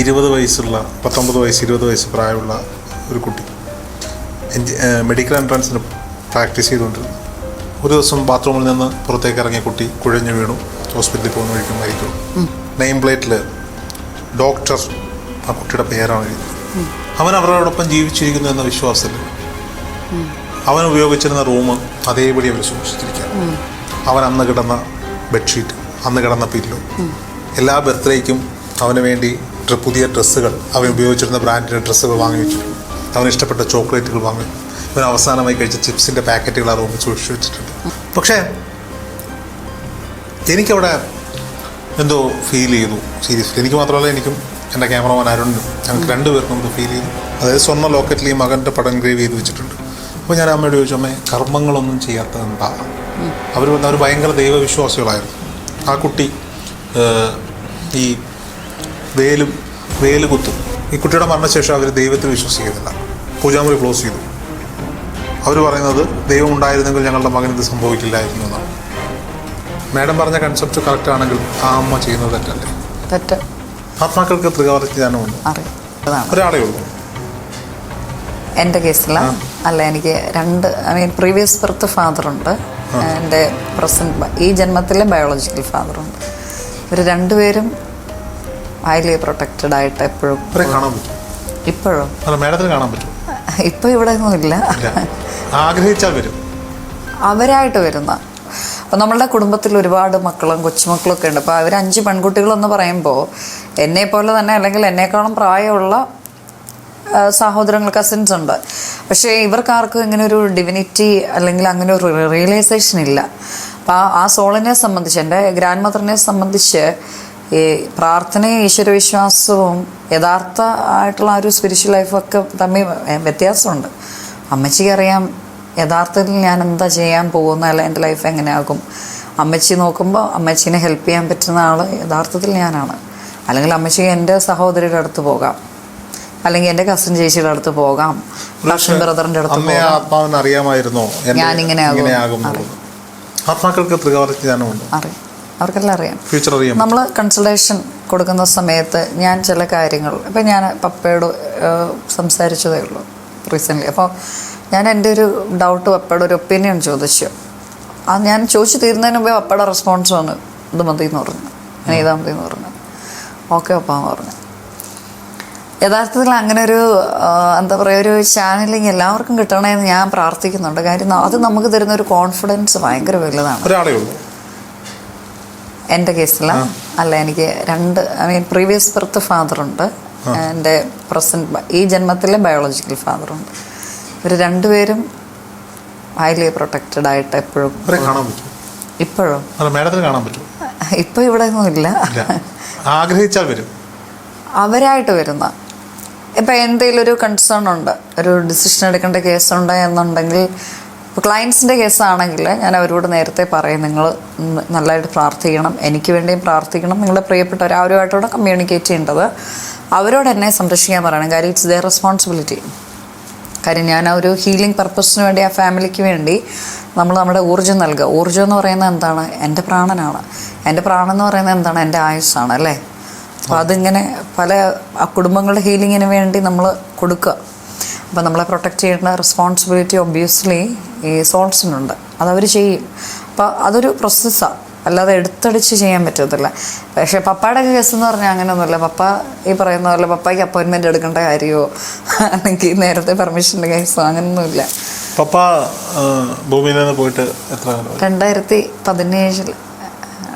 ഇരുപത് വയസ്സുള്ള പത്തൊമ്പത് വയസ്സ് ഇരുപത് വയസ്സ് പ്രായമുള്ള ഒരു കുട്ടി. എൻജി മെഡിക്കൽ എൻട്രൻസിന് പ്രാക്ടീസ് ചെയ്തുകൊണ്ടിരുന്നു. ഒരു ദിവസം ബാത്റൂമിൽ നിന്ന് പുറത്തേക്ക് ഇറങ്ങിയ കുട്ടി കുഴഞ്ഞു വീണു. ഹോസ്പിറ്റലിൽ പോകുന്ന വഴിക്ക് മരിച്ചു. നെയിം പ്ലേറ്റിൽ ഡോക്ടർ ആ കുട്ടിയുടെ പേരാണ് എഴുതി അവൻ അവരോടൊപ്പം ജീവിച്ചിരിക്കുന്നു എന്ന വിശ്വാസത്തിൽ അവൻ ഉപയോഗിച്ചിരുന്ന റൂം അതേപടി അവർ സൂക്ഷിച്ചിരിക്കുകയാണ്. അവൻ അന്ന് കിടന്ന ബെഡ്ഷീറ്റ് അന്ന് കിടന്ന പില്ലോ എല്ലാ ബർത്ത്ഡേക്കും അവന് വേണ്ടി പുതിയ ഡ്രസ്സുകൾ അവൻ ഉപയോഗിച്ചിരുന്ന ബ്രാൻഡിന്റെ ഡ്രസ്സുകൾ വാങ്ങി. വെച്ചു ഇഷ്ടപ്പെട്ട ചോക്ലേറ്റുകൾ വാങ്ങി. ഇവൻ അവസാനമായി കഴിച്ച ചിപ്സിന്റെ പാക്കറ്റുകൾ ആ റൂമിൽ സൂക്ഷിച്ചു വെച്ചിട്ടുണ്ട്. പക്ഷേ എനിക്കവിടെ എന്തോ ഫീൽ ചെയ്തു. സീരിയസ് എനിക്ക് മാത്രമല്ല എനിക്കും എന്റെ ക്യാമറമാൻ അരുണിനും ഞങ്ങൾക്ക് രണ്ടുപേർക്കും നമുക്ക് ഫീൽ ചെയ്തു. അതായത് സ്വർണ ലോക്കറ്റിൽ ഈ മകന്റെ പടം ഗ്രേവ് ചെയ്ത് വെച്ചിട്ടുണ്ട്. അപ്പോൾ ഞാൻ അമ്മയോട് ചോദിച്ചു അമ്മേ കർമ്മങ്ങളൊന്നും ചെയ്യാത്തത് എന്താ അവർ അവർ ഭയങ്കര ദൈവവിശ്വാസികളായിരുന്നു. ആ കുട്ടി ഈ വേലും വേൽ കുത്തും. ഈ കുട്ടിയുടെ മരണശേഷം അവർ ദൈവത്തിൽ വിശ്വസിക്കുന്നില്ല. പൂജാമുറി ക്ലോസ് ചെയ്തു. അവർ പറയുന്നത് ദൈവം ഉണ്ടായിരുന്നെങ്കിൽ ഞങ്ങളുടെ മകൻ ഇത് സംഭവിക്കില്ലായിരുന്നു എന്നാണ്. മാഡം പറഞ്ഞ കൺസെപ്റ്റ് കറക്റ്റ് ആണെങ്കിൽ ആ അമ്മ ചെയ്യുന്നത് തെറ്റല്ലേ? തെറ്റ്. ആത്മാക്കൾക്ക് ത്രികാവർത്തി ജ്ഞാനമുണ്ട് ഒരാളേ ഉള്ളൂ. എന്റെ കേസിൽ അല്ല എനിക്ക് രണ്ട് ഐ മീൻ പ്രീവിയസ് ബർത്ത് ഫാദറുണ്ട്. എന്റെ പ്രസന്റ് ഈ ജന്മത്തിലെ ബയോളജിക്കൽ ഫാദറുണ്ട്. ഇവർ രണ്ടുപേരും ഹൈലി പ്രൊട്ടക്റ്റഡ് ആയിട്ട് എപ്പോഴും അവരെ കാണാൻ പറ്റും. ഇപ്പോഴും. അല്ല മാഡത്തിന് കാണാൻ പറ്റും. ഇപ്പോൾ ഇവിടെ ഒന്നും ഇല്ല. ആഗ്രഹിച്ചാൽ വരും. അവരായിട്ട് വരുന്ന. അപ്പോൾ നമ്മളുടെ കുടുംബത്തിൽ ഒരുപാട് മക്കളും കൊച്ചുമക്കളും ഒക്കെ ഉണ്ട്. അപ്പോൾ അവർ അഞ്ച് പെൺകുട്ടികളെന്ന് പറയുമ്പോൾ എന്നെ പോലെ തന്നെ അല്ലെങ്കിൽ എന്നേക്കാളും പ്രായമുള്ള സഹോദരങ്ങൾ കസിൻസ് ഉണ്ട്. പക്ഷേ ഇവർക്കാർക്കും ഇങ്ങനെ ഒരു ഡിവിനിറ്റി അല്ലെങ്കിൽ അങ്ങനെ ഒരു റിയലൈസേഷൻ ഇല്ല. അപ്പോൾ ആ ആ സോളിനെ സംബന്ധിച്ച് എന്റെ ഗ്രാൻഡ് മദറിനെ സംബന്ധിച്ച് ഈ പ്രാർത്ഥനയും ഈശ്വരവിശ്വാസവും യഥാർത്ഥ ആയിട്ടുള്ള ആ ഒരു സ്പിരിച്വൽ ലൈഫൊക്കെ തമ്മിൽ വ്യത്യാസമുണ്ട്. അമ്മച്ചിക്ക് അറിയാം യഥാർത്ഥത്തിൽ ഞാൻ എന്താ ചെയ്യാൻ പോകുന്ന അല്ല എന്റെ ലൈഫ് എങ്ങനെയാകും? അമ്മച്ചി നോക്കുമ്പോൾ അമ്മച്ചിനെ ഹെൽപ്പ് ചെയ്യാൻ പറ്റുന്ന ആൾ യഥാർത്ഥത്തിൽ ഞാനാണ്. അല്ലെങ്കിൽ അമ്മച്ചി എന്റെ സഹോദരിയുടെ അടുത്ത് പോകാം. അല്ലെങ്കിൽ എന്റെ കസിൻ ചേച്ചിയുടെ അടുത്ത് പോകാം. കസിൻ ബ്രദറിന്റെ അടുത്ത് പോകാം. അറിയാമായിരുന്നോ. ഇങ്ങനെയാകും എന്നുള്ളത്? ആത്മാക്കൾക്ക് ത്രികാവർത്തി അറിയാം. അവർക്കെല്ലാം അറിയാം ഫ്യൂച്ചർ അറിയാം. നമ്മൾ കൺസൾട്ടേഷൻ കൊടുക്കുന്ന സമയത്ത് ഞാൻ ചില കാര്യങ്ങൾ ഇപ്പം ഞാൻ പപ്പയോട് സംസാരിച്ചതേ ഉള്ളൂ റീസെന്റ്ലി അപ്പോൾ ഞാൻ എന്റെ ഒരു ഡൗട്ട് പപ്പയുടെ ഒരു ഒപ്പീനിയൻ ചോദിച്ചു. ആ ഞാൻ ചോദിച്ചു തീരുന്നതിന് മുമ്പേ പപ്പയുടെ റെസ്പോൺസ് വന്നു ഇത് മതി എന്ന് പറഞ്ഞു. ഞാൻ ഇതാ മതി എന്ന് പറഞ്ഞു. ഓക്കെ പപ്പ എന്ന് പറഞ്ഞു. യഥാർത്ഥത്തിൽ അങ്ങനെ ഒരു എന്താ പറയുക ഒരു ചാനലിങ് എല്ലാവർക്കും കിട്ടണമെന്ന് ഞാൻ പ്രാർത്ഥിക്കുന്നുണ്ട്. കാര്യം അത് നമുക്ക് തരുന്ന ഒരു കോൺഫിഡൻസ് ഭയങ്കര വലുതാണ്. എന്റെ കേസിൽ അല്ല എനിക്ക് രണ്ട് ഐ മീൻ പ്രീവിയസ് ബർത്ത് ഉണ്ട് എന്റെ പ്രസന്റ് ഈ ജന്മത്തിലെ ബയോളജിക്കൽ ഫാദർ ഉണ്ട് ഇവർ രണ്ടുപേരും ഹൈലി പ്രൊട്ടക്റ്റഡ് ആയിട്ട് എപ്പോഴും ഇപ്പോഴും? മാഡത്തിന് കാണാൻ പറ്റും ഇപ്പോൾ ഇവിടെ ഒന്നും ഇല്ല. ഇല്ല. ആഗ്രഹിച്ചാൽ വരും. അവരായിട്ട് വരുന്ന. ഇപ്പം എന്തെങ്കിലും ഒരു കൺസേൺ ഉണ്ട് ഒരു ഡിസിഷൻ എടുക്കേണ്ട കേസ് ഉണ്ട് എന്നുണ്ടെങ്കിൽ ഇപ്പോൾ ക്ലയൻസിന്റെ കേസാണെങ്കിൽ ഞാൻ അവരോട് നേരത്തെ പറയും നിങ്ങൾ നല്ലതായിട്ട് പ്രാർത്ഥിക്കണം. എനിക്ക് വേണ്ടിയും പ്രാർത്ഥിക്കണം. നിങ്ങളുടെ പ്രിയപ്പെട്ടവർ അവരുമായിട്ടൂടെ കമ്മ്യൂണിക്കേറ്റ് ചെയ്യേണ്ടത് അവരോട് എന്നെ സംരക്ഷിക്കാൻ പറയണം. കാര്യം ഇറ്റ്സ് ദയർ റെസ്പോൺസിബിലിറ്റി കാര്യം ഞാൻ ആ ഒരു ഹീലിംഗ് പർപ്പസിന് വേണ്ടി ആ ഫാമിലിക്ക് വേണ്ടി നമ്മൾ നമ്മുടെ ഊർജം നൽകുക. ഊർജം എന്ന് പറയുന്നത് എന്താണ്? എന്റെ പ്രാണനാണ്. എന്റെ പ്രാണൻ എന്ന് പറയുന്നത് എന്താണ്? എന്റെ ആയുസ്സാണ് അല്ലേ? അപ്പോൾ അതിങ്ങനെ പല കുടുംബങ്ങളുടെ ഹീലിങ്ങിന് വേണ്ടി നമ്മൾ കൊടുക്കുക. അപ്പോൾ നമ്മളെ പ്രൊട്ടക്റ്റ് ചെയ്യേണ്ട റെസ്പോൺസിബിലിറ്റി ഒബ്വിയസ്ലി ഈ സോൾട്സിനുണ്ട്. അതവർ ചെയ്യും. അപ്പോൾ അതൊരു പ്രോസസ്സാണ് അല്ലാതെ എടുത്തടിച്ച് ചെയ്യാൻ പറ്റത്തില്ല. പക്ഷേ പപ്പയുടെ കേസ് എന്ന് പറഞ്ഞാൽ അങ്ങനെയൊന്നുമില്ല. പപ്പ ഈ പറയുന്ന പോലെ പപ്പയ്ക്ക് അപ്പോയിൻമെന്റ് എടുക്കേണ്ട കാര്യമോ? അല്ലെങ്കിൽ നേരത്തെ പെർമിഷന്റെ കേസോ അങ്ങനെയൊന്നുമില്ല. പപ്പ ഭൂമിയിൽ നിന്ന് പോയിട്ട് എത്ര രണ്ടായിരത്തി പതിനേഴിൽ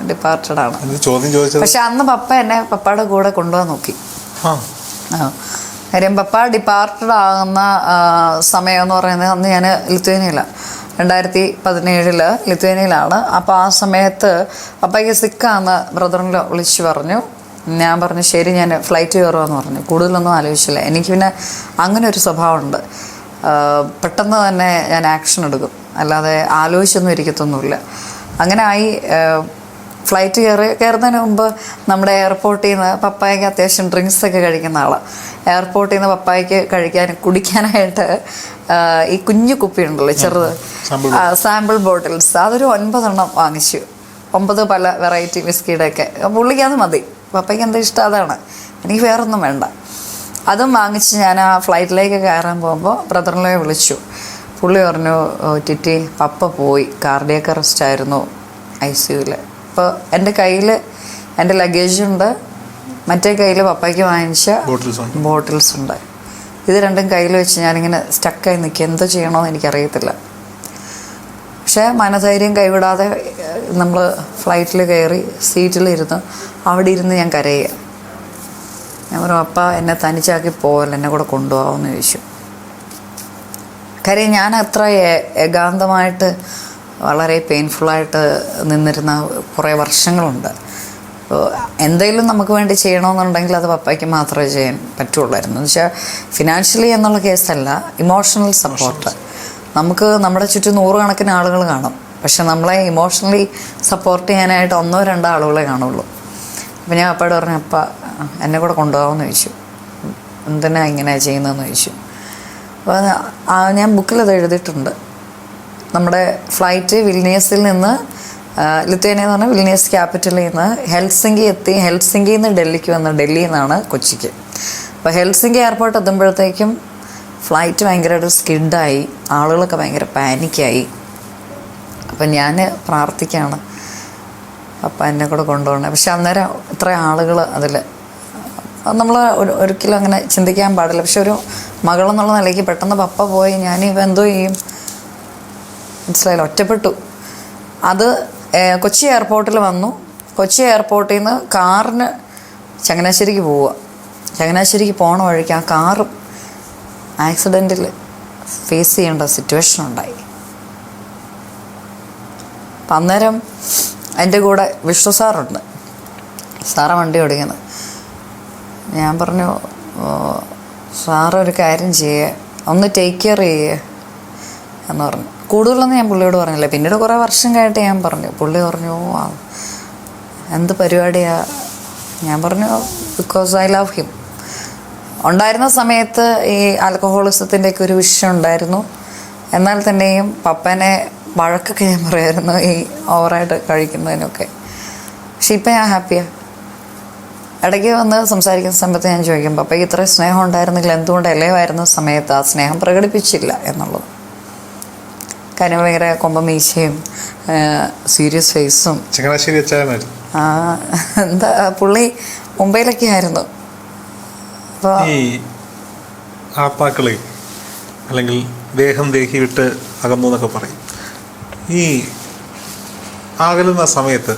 ഡിപ്പാർട്ടഡ് ആണ്. എന്ത് ചോദ്യം ചോദിച്ചത് പക്ഷെ അന്ന് പപ്പ എന്നെ പപ്പയുടെ കൂടെ കൊണ്ടുപോകാൻ നോക്കി. ആ. കാര്യം പപ്പ ഡിപ്പാർട്ടഡ് ആകുന്ന സമയം എന്ന് പറയുന്നത് അന്ന് ഞാൻ ലിത്വേനിയയിലാണ് രണ്ടായിരത്തി പതിനേഴിൽ ലിത്വേനിയയിലാണ് അപ്പോൾ ആ സമയത്ത് പപ്പയ്ക്ക് സിക്കാന്ന് ബ്രദറിനെ വിളിച്ച് പറഞ്ഞു. ഞാൻ പറഞ്ഞു ശരി ഞാൻ ഫ്ലൈറ്റ് കയറുമെന്ന് പറഞ്ഞു. കൂടുതലൊന്നും ആലോചിച്ചില്ല. എനിക്ക് പിന്നെ അങ്ങനെ ഒരു സ്വഭാവമുണ്ട്. പെട്ടെന്ന് തന്നെ ഞാൻ ആക്ഷൻ എടുക്കും. അല്ലാതെ ആലോചിച്ചൊന്നും ഇരിക്കത്തൊന്നുമില്ല. അങ്ങനെ ആയി ഫ്ലൈറ്റ് കയറി കയറുന്നതിന് മുമ്പ് നമ്മുടെ എയർപോർട്ടിൽ നിന്ന് പപ്പായക്ക് അത്യാവശ്യം ഡ്രിങ്ക്സ് ഒക്കെ കഴിക്കുന്ന ആളാണ് എയർപോർട്ടിൽ നിന്ന് പപ്പായക്ക് കഴിക്കാൻ കുടിക്കാനായിട്ട് ഈ കുഞ്ഞു കുപ്പി ഉണ്ടല്ലോ ചെറുത് സാമ്പിൾ ബോട്ടിൽസ് അതൊരു ഒൻപതെണ്ണം വാങ്ങിച്ചു. ഒമ്പത് പല വെറൈറ്റി വിസ്കിയുടെ ഒക്കെ. പുള്ളിക്ക് അത് മതി. പപ്പയ്ക്ക് എന്താ ഇഷ്ടം അതാണ്. എനിക്ക് വേറൊന്നും വേണ്ട. അതും വാങ്ങിച്ച് ഞാൻ ആ ഫ്ലൈറ്റിലേക്ക് കയറാൻ പോകുമ്പോൾ ബ്രദറിനെ വിളിച്ചു. പുള്ളി പറഞ്ഞു "ഓ, ടിറ്റി പപ്പ പോയി. കാർഡിയക്ക് അറസ്റ്റ് ആയിരുന്നു ഐ സിയുവിൽ അപ്പോൾ എന്റെ കയ്യിൽ എന്റെ ലഗേജ് ഉണ്ട്. മറ്റേ കയ്യിൽ പപ്പയ്ക്ക് വാങ്ങിച്ച ബോട്ടിൽസ് ഉണ്ട്. ബോട്ടിൽസ് ഉണ്ട്. ഇത് രണ്ടും കയ്യിൽ വെച്ച് ഞാനിങ്ങനെ സ്റ്റക്കായി നിൽക്കുക എന്തോ ചെയ്യണമെന്ന് എനിക്കറിയത്തില്ല. പക്ഷേ മനധൈര്യം കൈവിടാതെ നമ്മൾ ഫ്ലൈറ്റിൽ കയറി സീറ്റിലിരുന്ന് അവിടെ ഇരുന്ന് ഞാൻ കരയുക ഞാൻ പറഞ്ഞു അപ്പ എന്നെ തനിച്ചാക്കി പോകല്ല എന്നെ കൂടെ കൊണ്ടുപോകാമെന്ന് ചോദിച്ചു. കാര്യം. ഞാൻ അത്ര ഏകാന്തമായിട്ട് വളരെ പെയിൻഫുള്ളായിട്ട് നിന്നിരുന്ന കുറേ വർഷങ്ങളുണ്ട്. അപ്പോൾ എന്തെങ്കിലും നമുക്ക് വേണ്ടി ചെയ്യണമെന്നുണ്ടെങ്കിൽ അത് പപ്പയ്ക്ക് മാത്രമേ ചെയ്യാൻ പറ്റുള്ളായിരുന്നു. എന്ന് വെച്ചാൽ ഫിനാൻഷ്യലി എന്നുള്ള കേസല്ല ഇമോഷണൽ സപ്പോർട്ട് നമുക്ക് നമ്മുടെ ചുറ്റും നൂറുകണക്കിന് ആളുകൾ കാണും. പക്ഷെ നമ്മളെ ഇമോഷണലി സപ്പോർട്ട് ചെയ്യാനായിട്ട് ഒന്നോ രണ്ടോ ആളുകളെ കാണുള്ളൂ. അപ്പോൾ ഞാൻ അപ്പയോട് പറഞ്ഞു അപ്പ എന്നെ കൂടെ കൊണ്ടുപോകാമെന്ന് ചോദിച്ചു. എന്തിനാ ഇങ്ങനെ ചെയ്യുന്നതെന്ന് ചോദിച്ചു. അപ്പോൾ ഞാൻ ബുക്കിൽ അത് എഴുതിയിട്ടുണ്ട്. നമ്മുടെ ഫ്ലൈറ്റ് വിൽനിയസിൽ നിന്ന് ലിത്വേനിയ എന്ന് പറഞ്ഞാൽ വിൽനിയസ് ക്യാപിറ്റലിൽ നിന്ന് ഹെൽസിംഗി എത്തി. ഹെൽസിങ്കിയിൽ നിന്ന് ഡൽഹിക്ക് വന്ന് ഡൽഹിയിൽ നിന്നാണ് കൊച്ചിക്ക്. അപ്പോൾ ഹെൽസിങ്കി എയർപോർട്ട് എത്തുമ്പോഴത്തേക്കും ഫ്ലൈറ്റ് ഭയങ്കരമായിട്ട് സ്കിഡായി ആളുകളൊക്കെ ഭയങ്കര പാനിക്കായി അപ്പം ഞാൻ പ്രാർത്ഥിക്കുകയാണ് അപ്പം എന്നെ കൂടെ കൊണ്ടുപോകണേ. പക്ഷെ അന്നേരം ഇത്ര ആളുകൾ അതിൽ നമ്മൾ ഒരിക്കലും അങ്ങനെ ചിന്തിക്കാൻ പാടില്ല. പക്ഷെ ഒരു മകളെന്നുള്ള നിലയ്ക്ക് പെട്ടെന്ന് പപ്പ പോയി. ഞാൻ എന്തോ ചെയ്യും? മനസ്സിലായില്ല. ഒറ്റപ്പെട്ടു. അത് കൊച്ചി എയർപോർട്ടിൽ വന്നു. കൊച്ചി എയർപോർട്ടിൽ നിന്ന് കാറിന് ചങ്ങനാശ്ശേരിക്ക് പോവുക. ചങ്ങനാശ്ശേരിക്ക് പോണ വഴിക്ക് ആ കാറും ആക്സിഡന്റിൽ ഫേസ് ചെയ്യേണ്ട സിറ്റുവേഷൻ ഉണ്ടായി അപ്പം അന്നേരം എന്റെ കൂടെ വിഷ്ണു സാറുണ്ട്. സാറാ വണ്ടി ഓടിക്കുന്നത്. ഞാൻ പറഞ്ഞു സാറൊരു സാറ് ഒരു കാര്യം ചെയ്യേ. ഒന്ന് ടേക്ക് കെയർ ചെയ്യേ എന്ന് പറഞ്ഞു. കൂടുതലൊന്നും ഞാൻ പുള്ളിയോട് പറഞ്ഞില്ല. പിന്നീട് കുറേ വർഷം കഴിഞ്ഞിട്ട് ഞാൻ പറഞ്ഞു. പുള്ളി പറഞ്ഞു "ഓ, ആ, എന്ത് പരിപാടിയാ? ഞാൻ പറഞ്ഞു ബിക്കോസ് ഐ ലവ് ഹിം ഉണ്ടായിരുന്ന സമയത്ത് ഈ ആൽക്കഹോളിസത്തിന്റെയൊക്കെ ഒരു വിഷയം ഉണ്ടായിരുന്നു. എന്നാൽ തന്നെയും പപ്പനെ വഴക്കൊക്കെ ഞാൻ പറയായിരുന്നു ഈ ഓവറായിട്ട് കഴിക്കുന്നതിനൊക്കെ. പക്ഷെ ഇപ്പം ഞാൻ ഹാപ്പിയാണ് ഇടയ്ക്ക് വന്ന് സംസാരിക്കുന്ന സമയത്ത് ഞാൻ ചോദിക്കും പപ്പയ്ക്ക് ഇത്രയും സ്നേഹം ഉണ്ടായിരുന്നെങ്കിൽ എന്തുകൊണ്ട് ഇലയുമായിരുന്ന സമയത്ത് ആ സ്നേഹം പ്രകടിപ്പിച്ചില്ല? എന്നുള്ളത്. കാര്യം ഭയങ്കര കൊമ്പമീശയും സീരിയസ് ഫേസും ചങ്ങനാശ്ശേരി ആ, എന്താ പുള്ളി മുംബൈയിലൊക്കെ ആയിരുന്നു. അപ്പോൾ ഈ ആത്മാക്കളെ അല്ലെങ്കിൽ ദേഹം ദേഹി വിട്ട് അകന്നു എന്നൊക്കെ പറയും. ഈ അകലുന്ന സമയത്ത്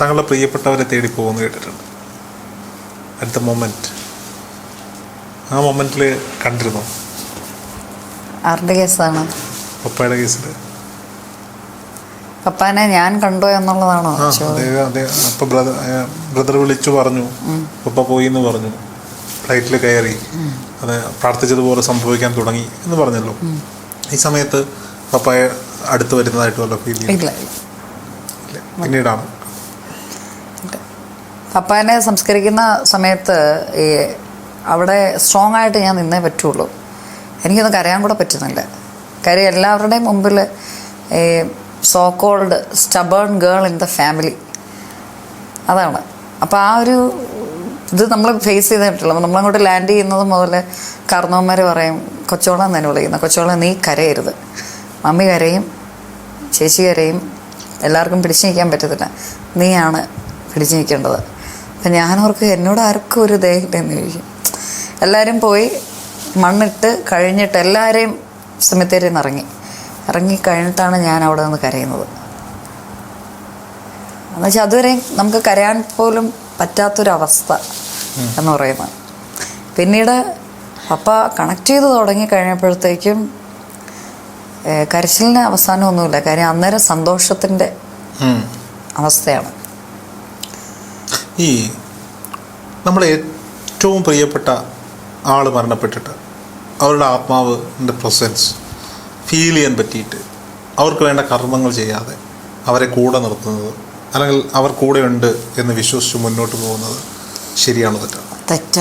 തങ്ങളുടെ പ്രിയപ്പെട്ടവരെ തേടി പോകുമെന്ന് കേട്ടിട്ടുണ്ട്. അറ്റ് ദ മൊമെന്റ് ആ മൊമെന്റിൽ കണ്ടിരുന്നു? ആരുടെ കേസാണ് പപ്പയുടെ കേസിൽ പപ്പാനെ ഞാൻ കണ്ടോ എന്നുള്ളതാണോ അപ്പൊ ബ്രദർ വിളിച്ചു പറഞ്ഞു. പപ്പ പോയി എന്ന് പറഞ്ഞു. ഫ്ലൈറ്റിൽ കയറി. അത് പ്രാർത്ഥിച്ചതുപോലെ സംഭവിക്കാൻ തുടങ്ങി എന്ന് പറഞ്ഞല്ലോ. ഈ സമയത്ത് പപ്പായ അടുത്ത് വരുന്നതായിട്ട് വല്ല ഫീൽ പിന്നീടാണ്? പപ്പാനെ സംസ്കരിക്കുന്ന സമയത്ത് ഈ അവിടെ സ്ട്രോങ് ആയിട്ട് ഞാൻ നിന്നേ പറ്റുള്ളൂ. എനിക്കൊന്ന് കരയാൻ കൂടെ പറ്റുന്നില്ല. കാര്യം എല്ലാവരുടെയും മുമ്പിൽ so called stubborn girl in the family അതാണ്. അപ്പോൾ ആ ഒരു ഇത് നമ്മൾ ഫേസ് ചെയ്തിട്ടില്ല. നമ്മളങ്ങോട്ട് ലാൻഡ് ചെയ്യുന്നത് മുതൽ കാർന്നവന്മാർ പറയും കൊച്ചോളം തന്നെ വിളിക്കുന്നത് കൊച്ചോളം നീ കരയരുത്. മമ്മി കരയും ചേച്ചി കരയും. എല്ലാവർക്കും പിടിച്ചു നിൽക്കാൻ പറ്റത്തില്ല. നീയാണ് പിടിച്ചു നിൽക്കേണ്ടത്. അപ്പം ഞാനവർക്ക് എന്നോട് ആർക്കും ഒരു ദേഹില്ലെന്ന് ചോദിക്കും. എല്ലാവരും പോയി മണ്ണിട്ട് കഴിഞ്ഞിട്ട് എല്ലാവരെയും സെമിത്തേരിയിൽ നിന്ന് ഇറങ്ങി ഇറങ്ങിക്കഴിഞ്ഞിട്ടാണ് ഞാൻ അവിടെ നിന്ന് കരയുന്നത്. എന്നുവെച്ചാൽ അതുവരെ നമുക്ക് കരയാൻ പോലും പറ്റാത്തൊരവസ്ഥ എന്ന് പറയുന്നത്. പിന്നീട് പപ്പ കണക്ട് ചെയ്ത് തുടങ്ങി കഴിഞ്ഞപ്പോഴത്തേക്കും കരച്ചിലിന് അവസാനമൊന്നുമില്ല. കാര്യം അന്നേരം സന്തോഷത്തിന്റെ. അവസ്ഥയാണ്. ഈ നമ്മളെ ഏറ്റവും പ്രിയപ്പെട്ട ആൾ മരണപ്പെട്ടിട്ട് അവരുടെ ആത്മാവിന്റെ പ്രസൻസ് ഫീൽ ചെയ്യാൻ പറ്റിയിട്ട് അവർക്ക് വേണ്ട കർമ്മങ്ങൾ ചെയ്യാതെ അവരെ കൂടെ നിർത്തുന്നത് അല്ലെങ്കിൽ അവർ കൂടെ ഉണ്ട് എന്ന് വിശ്വസിച്ച് മുന്നോട്ട് പോകുന്നത് ശരിയാണോ തെറ്റാണ്? തെറ്റ.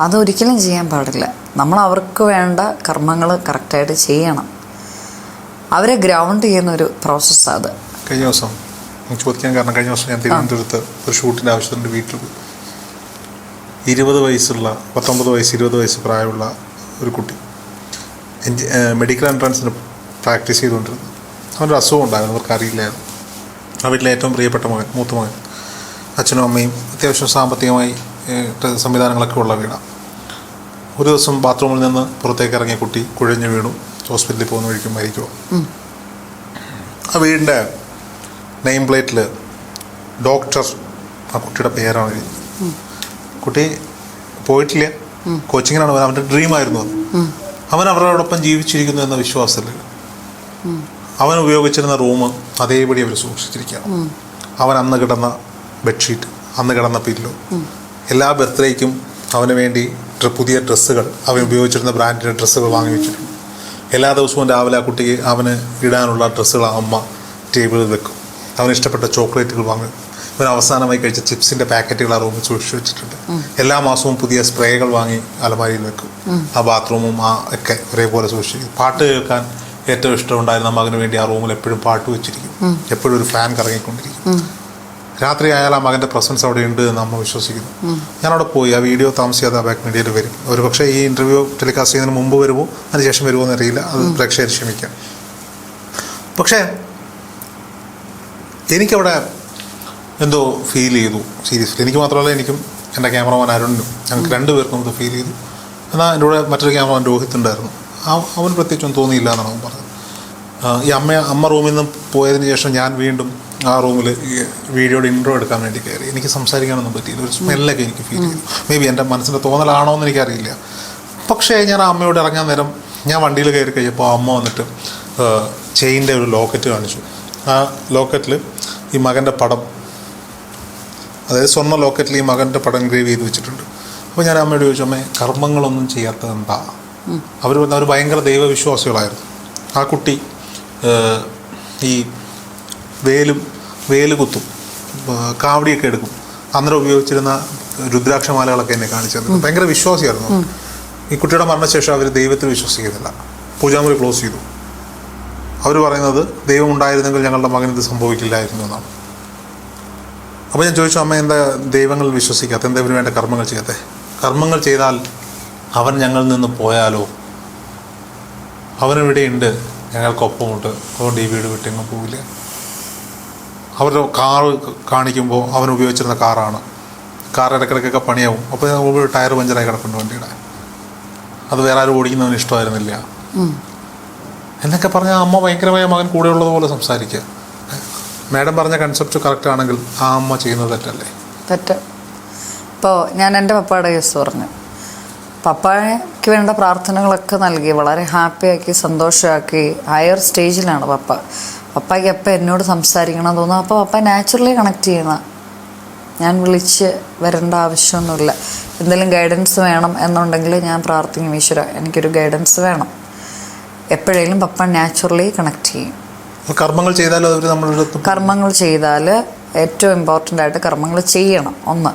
അതൊരിക്കലും ചെയ്യാൻ പാടില്ല. നമ്മൾ അവർക്ക് വേണ്ട കർമ്മങ്ങൾ കറക്റ്റായിട്ട് ചെയ്യണം. അവരെ ഗ്രൗണ്ട് ചെയ്യുന്ന ഒരു പ്രോസസ്സാണ് അത്. കഴിഞ്ഞ ദിവസം ചോദിക്കാൻ കാരണം കഴിഞ്ഞ ദിവസം ഞാൻ തിരുവനന്തപുരത്ത് ഒരു ഷൂട്ടിന്റെ ആവശ്യത്തിന്റെ വീട്ടിൽ ഇരുപത് വയസ്സുള്ള പത്തൊമ്പത് വയസ്സ് ഇരുപത് വയസ്സ് പ്രായമുള്ള ഒരു കുട്ടി. എൻജി മെഡിക്കൽ എൻട്രൻസിന് പ്രാക്ടീസ് ചെയ്തുകൊണ്ടിരുന്നു. അവന്റെ അസുഖം ഉണ്ടായിരുന്നു അവർക്ക് അറിയില്ലായിരുന്നു ആ വീട്ടിലെ ഏറ്റവും പ്രിയപ്പെട്ട മകൻ മൂത്ത മകൻ അച്ഛനും അമ്മയും അത്യാവശ്യം സാമ്പത്തികമായി സംവിധാനങ്ങളൊക്കെ ഉള്ള വീടാണ് ഒരു ദിവസം ബാത്റൂമിൽ നിന്ന് പുറത്തേക്ക് ഇറങ്ങിയ കുട്ടി കുഴഞ്ഞു വീണു. ഹോസ്പിറ്റലിൽ പോകുന്ന വഴിക്കും മരിക്കുക ആ വീടിന്റെ നെയിം പ്ലേറ്റിൽ ഡോക്ടർ ആ കുട്ടിയുടെ പേരാണ് എഴുതി കുട്ടി പോയിട്ടില്ല. കോച്ചിങ്ങിനാണ് അവൻ അവന്റെ ഡ്രീമായിരുന്നു അത്. അവൻ അവരോടൊപ്പം ജീവിച്ചിരിക്കുന്നു എന്ന വിശ്വാസത്തിൽ അവൻ ഉപയോഗിച്ചിരുന്ന റൂം അതേപടി അവർ സൂക്ഷിച്ചിരിക്കുകയാണ്. അവൻ അന്ന് കിടന്ന ബെഡ്ഷീറ്റ് അന്ന് കിടന്ന പില്ലോ എല്ലാ ബർത്ത്ഡേക്കും അവന് വേണ്ടി പുതിയ ഡ്രസ്സുകൾ അവൻ ഉപയോഗിച്ചിരുന്ന ബ്രാൻഡിന്റെ ഡ്രസ്സുകൾ വാങ്ങി വെച്ചിട്ടുണ്ട്. എല്ലാ ദിവസവും രാവിലെ ആ കുട്ടിക്ക് അവന് ഇടാനുള്ള ഡ്രസ്സുകൾ അമ്മ ടേബിളിൽ വെക്കും. അവന് ഇഷ്ടപ്പെട്ട ചോക്ലേറ്റുകൾ വാങ്ങും. ഇവൻ അവസാനമായി കഴിച്ച ചിപ്സിന്റെ പാക്കറ്റുകൾ ആ റൂമിൽ സൂക്ഷിച്ചു വെച്ചിട്ടുണ്ട്. എല്ലാ മാസവും പുതിയ സ്പ്രേകൾ വാങ്ങി അലമാരിയിൽ വെക്കും. ആ ബാത്റൂമും ആ ഒക്കെ ഒരേപോലെ സൂക്ഷിക്കും. പാട്ട് കേൾക്കാൻ ഏറ്റവും ഇഷ്ടമുണ്ടായിരുന്ന മകന് വേണ്ടി ആ റൂമിൽ എപ്പോഴും പാട്ട് വെച്ചിരിക്കും. എപ്പോഴും ഒരു ഫാൻ കറങ്ങിക്കൊണ്ടിരിക്കും. രാത്രി ആയാൽ ആ മകന്റെ പ്രസൻസ് അവിടെ ഉണ്ട് എന്ന് അമ്മ വിശ്വസിക്കുന്നു. ഞാൻ അവിടെ പോയി ആ വീഡിയോ താമസിയാതെ ബാക്ക് മീഡിയയിൽ വരും. ഒരു പക്ഷേ ഈ ഇന്റർവ്യൂ ടെലികാസ്റ്റ് ചെയ്യുന്നതിന് മുമ്പ് വരുമോ? അതിന് ശേഷം വരുമോ എന്നറിയില്ല. അത് പ്രേക്ഷകർ ക്ഷമിക്കാം. പക്ഷേ എനിക്കവിടെ എന്തോ ഫീൽ ചെയ്തു സീരിയസ്ലി എനിക്ക് മാത്രമല്ല എനിക്കും എന്റെ ക്യാമറമാൻ അരുണിനും ഞങ്ങൾക്ക് രണ്ടുപേർക്കും അത് ഫീൽ ചെയ്തു. എന്നാൽ എന്റെ കൂടെ മറ്റൊരു ക്യാമറമാൻ രോഹിത് ഉണ്ടായിരുന്നു. ആ- അവന് പ്രത്യേകിച്ചൊന്നും തോന്നിയില്ല എന്നാണ് അവൻ പറഞ്ഞത്. ഈ അമ്മ അമ്മ റൂമിൽ നിന്ന് പോയതിന് ശേഷം ഞാൻ വീണ്ടും ആ റൂമിൽ ഈ വീഡിയോയുടെ ഇൻട്രോ എടുക്കാൻ വേണ്ടി കയറി. എനിക്ക് സംസാരിക്കാനൊന്നും പറ്റിയില്ല. ഒരു സ്മെല്ലൊക്കെ എനിക്ക് ഫീൽ ചെയ്തു. മേ ബി എന്റെ മനസ്സിന്റെ തോന്നലാണോ എന്ന് എനിക്കറിയില്ല. പക്ഷേ ഞാൻ ആ അമ്മയോട് ഇറങ്ങാൻ നേരം ഞാൻ വണ്ടിയിൽ കയറി കഴിഞ്ഞപ്പോൾ അമ്മ വന്നിട്ട് ചെയിന്റെ ഒരു ലോക്കറ്റ് കാണിച്ചു. ആ ലോക്കറ്റിൽ ഈ മകന്റെ പടം അതായത് സ്വർണ ലോക്കറ്റിൽ ഈ മകന്റെ പടം ഗ്രേവ് ചെയ്ത് വെച്ചിട്ടുണ്ട്. അപ്പോൾ ഞാൻ അമ്മയോട് ചോദിച്ചു അമ്മേ കർമ്മങ്ങളൊന്നും ചെയ്യാത്തത് എന്താ അവർ അവർ ഭയങ്കര ദൈവവിശ്വാസികളായിരുന്നു. ആ കുട്ടി ഈ വേലും വേൽ കുത്തും കാവടിയൊക്കെ എടുക്കും. അന്നേരം ഉപയോഗിച്ചിരുന്ന രുദ്രാക്ഷമാലകളൊക്കെ എന്നെ കാണിച്ചു തന്നു ഭയങ്കര വിശ്വാസിയായിരുന്നു ഈ കുട്ടിയുടെ മരണശേഷം അവർ ദൈവത്തിൽ വിശ്വസിക്കുന്നില്ല. പൂജാമുറി ക്ലോസ് ചെയ്തു. അവർ പറയുന്നത് ദൈവം ഉണ്ടായിരുന്നെങ്കിൽ ഞങ്ങളുടെ മകൻ ഇത് സംഭവിക്കില്ലായിരുന്നു എന്നാണ്. അപ്പോൾ ഞാൻ ചോദിച്ചു അമ്മ എന്താ ദൈവങ്ങളിൽ വിശ്വസിക്കാത്ത? എന്താ ഇവന് വേണ്ട കർമ്മങ്ങൾ ചെയ്യാത്ത? കർമ്മങ്ങൾ ചെയ്താൽ അവൻ ഞങ്ങളിൽ നിന്ന് പോയാലോ? അവനിവിടെയുണ്ട് ഞങ്ങൾക്കൊപ്പമുണ്ട്. അതുകൊണ്ട് ഈ വീട് വിട്ടെങ്ങും പോവില്ല. അവരുടെ കാറ് കാണിക്കുമ്പോൾ അവൻ ഉപയോഗിച്ചിരുന്ന കാറാണ്. കാർ ഇടയ്ക്കിടയ്ക്കൊക്കെ പണിയാവും. അപ്പോൾ ഒരു ടയർ പഞ്ചറായി കിടപ്പുണ്ട് വണ്ടിയുടെ. അത് വേറെ ആരും ഓടിക്കുന്നവന് ഇഷ്ടമായിരുന്നില്ല. എന്നൊക്കെ പറഞ്ഞാൽ അമ്മ ഭയങ്കരമായ മകൻ കൂടെയുള്ളതുപോലെ സംസാരിക്കുക. മാഡം പറഞ്ഞ കൺസെപ്റ്റ് കറക്റ്റ് ആണെങ്കിൽ ആ അമ്മ ചെയ്യുന്നത് തെറ്റല്ലേ? തെറ്റ്. ഇപ്പോൾ ഞാൻ എന്റെ പപ്പയുടെ കേസ് പറഞ്ഞു. പപ്പയ്ക്ക് വേണ്ട പ്രാർത്ഥനകളൊക്കെ നൽകി വളരെ ഹാപ്പിയാക്കി സന്തോഷമാക്കി ഹയർ സ്റ്റേജിലാണ് പപ്പ. പപ്പയ്ക്ക് അപ്പം എന്നോട് സംസാരിക്കണം തോന്നുന്നു. അപ്പോൾ പപ്പ നാച്ചുറലി കണക്ട് ചെയ്യുന്ന ഞാൻ വിളിച്ച് വരേണ്ട ആവശ്യമൊന്നുമില്ല. എന്തെങ്കിലും ഗൈഡൻസ് വേണം എന്നുണ്ടെങ്കിൽ ഞാൻ പ്രാർത്ഥിക്കും ഈശ്വര എനിക്കൊരു ഗൈഡൻസ് വേണം. എപ്പോഴേലും പപ്പ നാച്ചുറലി കണക്ട് ചെയ്യും. കർമ്മങ്ങൾ ചെയ്താലും അവർ നമ്മളുടെ കർമ്മങ്ങൾ ചെയ്താൽ ഏറ്റവും ഇമ്പോർട്ടന്റ് ആയിട്ട് കർമ്മങ്ങൾ ചെയ്യണം ഒന്ന്.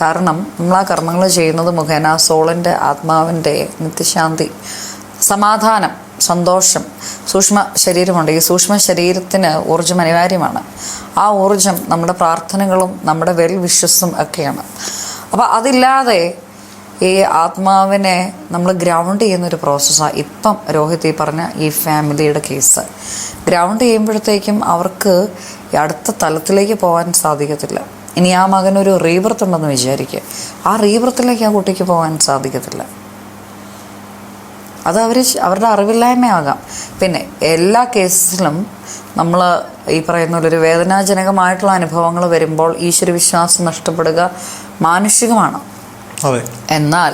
കാരണം നമ്മൾ ആ കർമ്മങ്ങൾ ചെയ്യുന്നത് മുഖേന സോളിന്റെ ആത്മാവിന്റെ നിത്യശാന്തി സമാധാനം സന്തോഷം സൂക്ഷ്മ ശരീരമുണ്ട്. ഈ സൂക്ഷ്മ ശരീരത്തിന് ഊർജം അനിവാര്യമാണ്. ആ ഊർജം നമ്മുടെ പ്രാർത്ഥനകളും നമ്മുടെ വെൽ വിശ്വസും ഒക്കെയാണ്. അപ്പോൾ അതില്ലാതെ ഈ ആത്മാവിനെ നമ്മൾ ഗ്രൗണ്ട് ചെയ്യുന്ന ഒരു പ്രോസസ്സാണ് ഇപ്പം രോഹിത് ഈ പറഞ്ഞ ഈ ഫാമിലിയുടെ കേസ് ഗ്രൗണ്ട് ചെയ്യുമ്പോഴത്തേക്കും അവർക്ക് അടുത്ത തലത്തിലേക്ക് പോകാൻ സാധിക്കത്തില്ല. ഇനി ആ മകനൊരു റീബർത്ത് ഉണ്ടെന്ന് വിചാരിക്കുക. ആ റീബർത്തിലേക്ക് ആ കുട്ടിക്ക് പോകാൻ സാധിക്കത്തില്ല. അത് അവർ അവരുടെ അറിവില്ലായ്മയാകാം. പിന്നെ എല്ലാ കേസിലും നമ്മൾ ഈ പറയുന്ന ഒരു വേദനാജനകമായിട്ടുള്ള അനുഭവങ്ങൾ വരുമ്പോൾ ഈശ്വരവിശ്വാസം നഷ്ടപ്പെടുക മാനുഷികമാണ്. എന്നാൽ